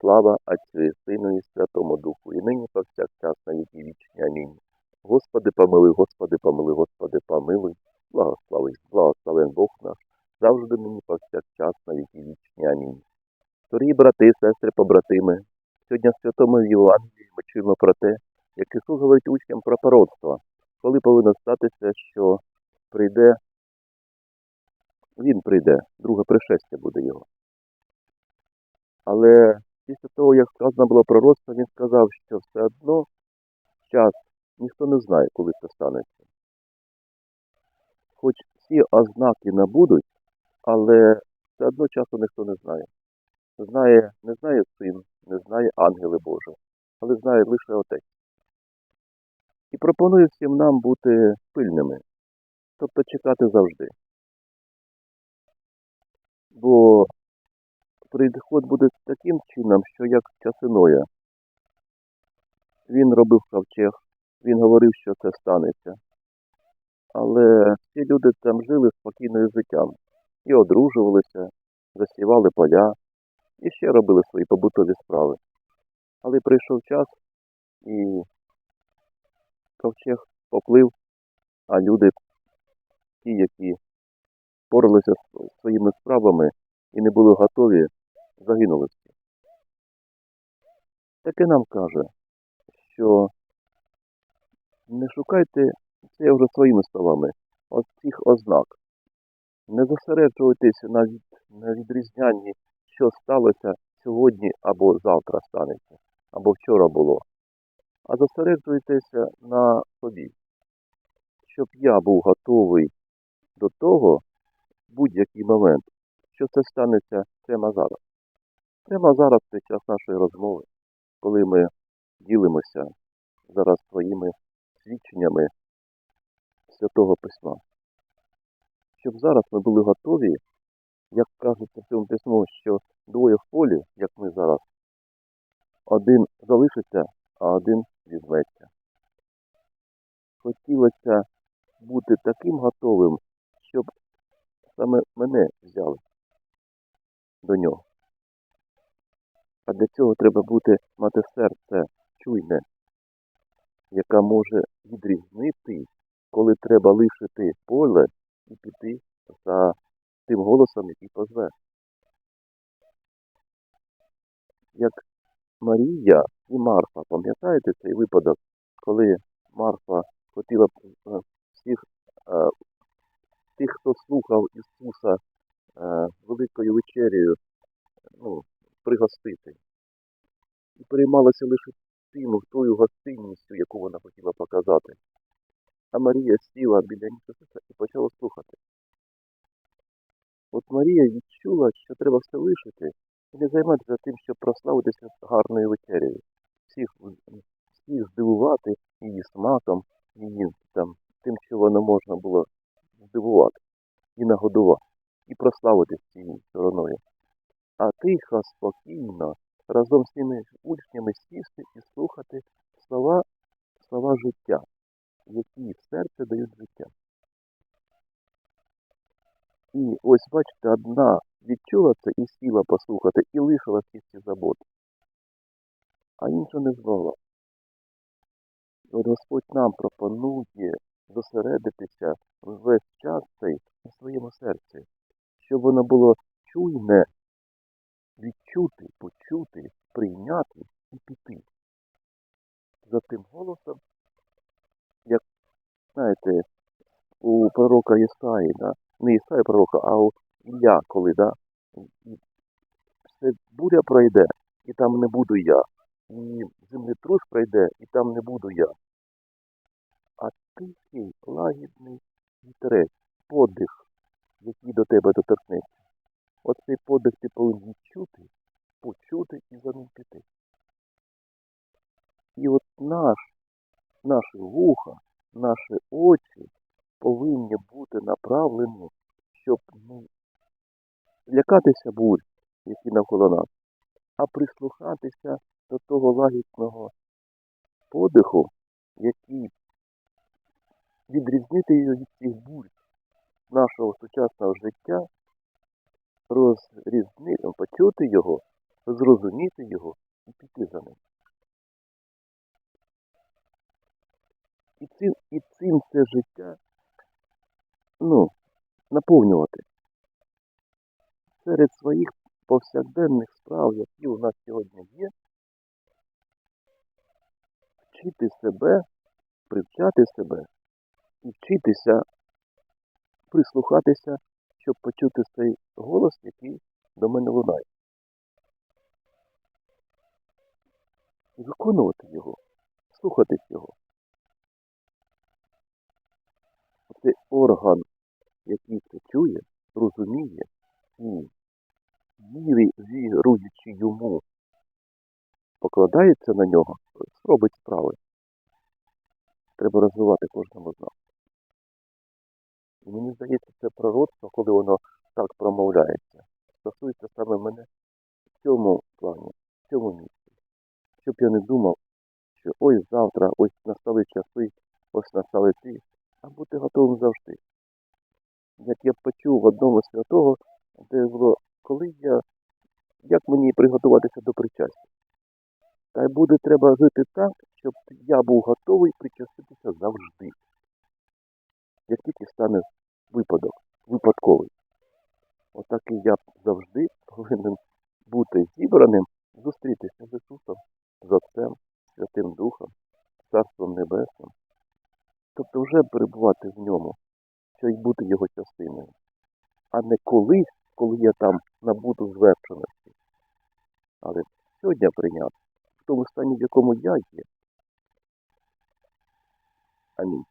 Слава Отцю Сину і Святому Духу, і нині повсякчас на віки вічні. Амінь. Господи, помилуй, Господи, помилуй, Господи, помилуй, благослови, благословен Бог наш, завжди нині повсякчас на віки вічні. Амінь. Дорогі брати, сестри, побратими, сьогодні в Святому Євангелії ми чуємо про те, як Ісус говорить учням про пророцтво, коли повинно статися, що прийде, Він прийде, друге пришестя буде його. Але після того, як сказано було пророцтво, він сказав, що все одно час ніхто не знає, коли це станеться. Хоч всі ознаки набудуть, але все одно часу ніхто не знає. Знає, не знає син, не знає ангели Божі, але знає лише Отець. І пропоную всім нам бути пильними, тобто чекати завжди. Бо приход буде таким чином, що як часиноя. Він робив ковчег, він говорив, що це станеться. Але всі люди там жили спокійним життям. І одружувалися, засівали поля, і ще робили свої побутові справи. Але прийшов час, і ковчег поплив, а люди, ті, які поралися своїми справами і не були готові, загинули всі. Таке нам каже, що не шукайте, це я вже своїми словами, от цих ознак. Не зосереджуйтесь на, від, на відрізнянні, що сталося сьогодні або завтра станеться, або вчора було. А зосереджуйтеся на собі, щоб я був готовий до того в будь-який момент, що це станеться прямо зараз. Прямо зараз під час нашої розмови, коли ми ділимося зараз своїми свідченнями Святого Письма. Щоб зараз ми були готові, як кажеться в цьому письму, що двоє в полі, як ми зараз, один залишиться, а один візьметься. Хотілося бути таким готовим, щоб саме мене взяли до нього. А для цього треба бути мати серце чуйне, яка може відрізнити, коли треба лишити поле і піти за тим голосом, який позве. Як Марія і Марфа, пам'ятаєте цей випадок, коли Марфа хотіла б, е, всіх е, тих, хто слухав Ісуса е, великою вечерею, пригостити. І переймалася лише тим, тою гостинністю, яку вона хотіла показати. А Марія сіла біля Ісуса і почала слухати. От Марія відчула, що треба все лишити і не займатися тим, щоб прославитися гарною вечерею. Всіх, всіх здивувати її смаком, її там, тим, що воно можна було здивувати і нагодувати, і прославитися цією стороною. А тихо, спокійно, разом з тими учнями сісти і слухати слова, слова життя, які в серце дають життя. І ось, бачите, одна відчула це і сіла послухати, і лишила всі ці заботи, а інша не змогла. От Господь нам пропонує зосередитися весь час цей на своєму серці, щоб воно було чуйне, відчути, почути, прийняти і піти. За тим голосом, як знаєте, у пророка Ісаї, да? не Ісаї пророка, а у Ілля, коли, да? Все буря пройде, і там не буду я. І землетрус пройде, і там не буду я. А тихий, лагідний вітерець, подих, який до тебе доторкнеться. Оцей подих ти повинен відчути, почути і за ним піти. І от наш, наші вуха, наші очі повинні бути направлені, щоб не лякатися бурь, які навколо нас, а прислухатися до того лагідного подиху, який відрізнити його від цих бурь нашого сучасного життя, розрізнити, почути його, зрозуміти його і піти за ним. І цим, і цим це життя ну, наповнювати серед своїх повсякденних справ, які у нас сьогодні є, вчити себе, привчати себе і вчитися прислухатися, щоб почути цей голос, який до мене лунає. І виконувати його, слухатись його. Це орган, який це чує, розуміє і вірі, віруючи йому, покладається на нього, робить справи. Треба розвивати кожному з нас. Мені здається, це пророцтво, коли воно так промовляється, стосується саме мене в цьому плані, в цьому місці. Щоб я не думав, що ось завтра, ось настали часи, ось настали ті, бути готовим завжди. Як я почув в одному святого, де було, коли я, як мені приготуватися до причастя. Та й буде треба жити так, щоб я був готовий причаститися завжди. Як тільки стане випадок, випадковий. Отак і я завжди повинен бути зібраним, зустрітися з Ісусом, з Отцем, Святим Духом, Царством Небесним. Тобто вже перебувати в ньому, що й бути його частиною, а не колись, коли я там набуду звершеності. Але сьогодні прийняв в тому стані, в якому я є. Амінь.